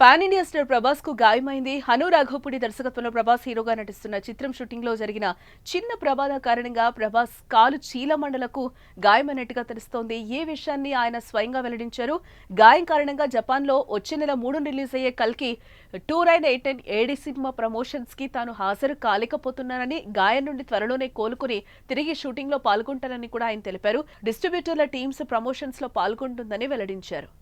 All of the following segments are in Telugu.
పాన్ ఇండియా స్టార్ ప్రభాస్కు గాయమైంది. హను రాఘోపుడి దర్శకత్వంలో ప్రభాస్ హీరోగా నటిస్తున్న చిత్రం షూటింగ్లో జరిగిన చిన్న ప్రమాద కారణంగా ప్రభాస్ కాలు చీలమండలకు గాయమైనట్టుగా తెలుస్తోంది. ఏ విషయాన్ని ఆయన స్వయంగా వెల్లడించారు? గాయం కారణంగా జపాన్లో వచ్చే నెల మూడు రిలీజ్ అయ్యే కల్కి two nine eight nine AD cinema ప్రమోషన్స్కి తాను హాజరు కాలేకపోతున్నానని గాయం నుండి త్వరలోనే కోలుకుని తిరిగి షూటింగ్లో పాల్గొంటానని కూడా ఆయన తెలిపారు. డిస్ట్రిబ్యూటర్ల టీమ్స్ ప్రమోషన్స్లో పాల్గొంటుందని వెల్లడించారు.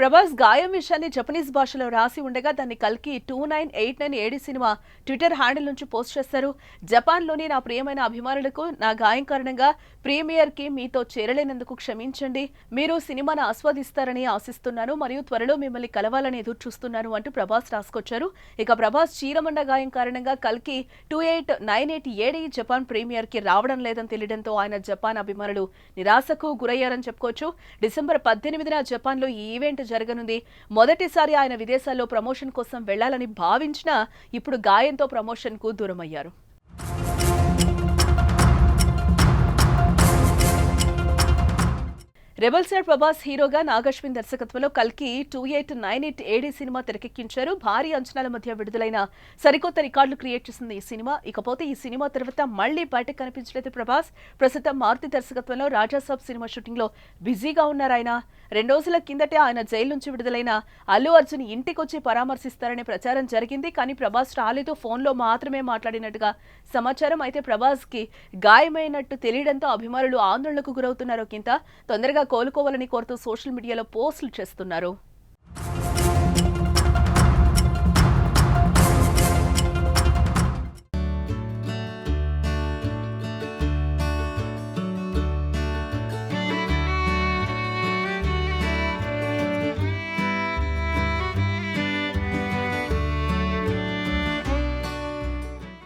ప్రభాస్ గాయం విషయాన్ని జపనీస్ భాషలో రాసి ఉండగా దాన్ని కల్కి two nine eight nine AD cinema Twitter handle నుంచి పోస్ట్ చేశారు జపాన్లోని నా ప్రియమైన అభిమానులకు నా గాయం కారణంగా ప్రీమియర్కి మీతో చేరలేనందుకు క్షమించండి. మీరు సినిమాను ఆస్వాదిస్తారని ఆశిస్తున్నాను. మరియు త్వరలో మిమ్మల్ని కలవాలని ఎదురు చూస్తున్నాను అంటూ ప్రభాస్ రాసుకొచ్చారు. ఇక ప్రభాస్ చీరమండ గాయం కారణంగా కల్కి two eight nine eight AD Japan ప్రీమియర్కి రావడం లేదని తెలియడంతో ఆయన జపాన్ అభిమానులు నిరాశకు గురయ్యారని చెప్పుకోవచ్చు. డిసెంబర్ పద్దెనిమిదిన జపాన్లో ఈ ఈవెంట్ జరగనుంది. మొదటిసారి ఆయన విదేశాల్లో ప్రమోషన్ కోసం వెళ్ళాలని భావించినా ఇప్పుడు గాయంతో ప్రమోషన్కు దూరమయ్యారు. రెబల్ స్టార్ ప్రభాస్ హీరోగా నాగశ్విన్ దర్శకత్వంలో కల్కి two eight nine eight AD cinema తెరకెక్కించారు. భారీ అంచనాల మధ్య విడుదలైన సరికొత్త రికార్డులు క్రియేట్ చేసింది ఈ సినిమా. ఇకపోతే ఈ సినిమా తర్వాత మళ్ళీ బయటకు కనిపించలేదు ప్రభాస్. ప్రస్తుతం మారుతి దర్శకత్వంలో రాజాసాబ్ సినిమా షూటింగ్లో బిజీగా ఉన్నారు ఆయన. రెండు రోజుల కిందటే ఆయన జైలు నుంచి విడుదలైన అల్లు అర్జున్ ఇంటికొచ్చి పరామర్శిస్తారనే ప్రచారం జరిగింది. కానీ ప్రభాస్ రాలేదు. ఫోన్లో మాత్రమే మాట్లాడినట్టుగా సమాచారం. అయితే ప్రభాస్కి గాయమైనట్టు తెలియడంతో అభిమానులు ఆందోళనకు గురవుతున్నారు. కింద తొందరగా కోలుకోవాలని కోరుతూ సోషల్ మీడియాలో పోస్టులు చేస్తున్నారు.